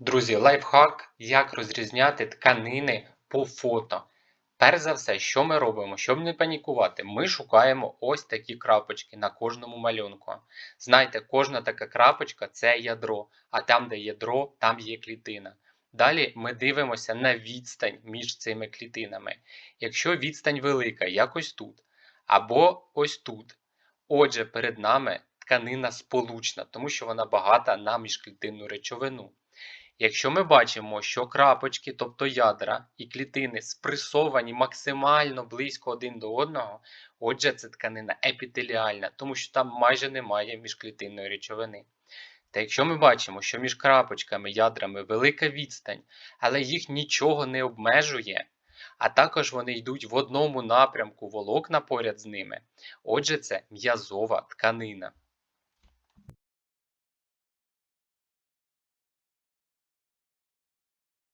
Друзі, лайфхак, як розрізняти тканини по фото. Перш за все, що ми робимо, щоб не панікувати, ми шукаємо ось такі крапочки на кожному малюнку. Знайте, кожна така крапочка це ядро, а там, де ядро, там є клітина. Далі ми дивимося на відстань між цими клітинами. Якщо відстань велика, як ось тут, або ось тут. Отже, перед нами тканина сполучна, тому що вона багата на міжклітинну речовину. Якщо ми бачимо, що крапочки, тобто ядра і клітини спресовані максимально близько один до одного, отже, це тканина епітеліальна, тому що там майже немає міжклітинної речовини. Та якщо ми бачимо, що між крапочками, ядрами велика відстань, але їх нічого не обмежує, а також вони йдуть в одному напрямку волокна поряд з ними, отже, це м'язова тканина.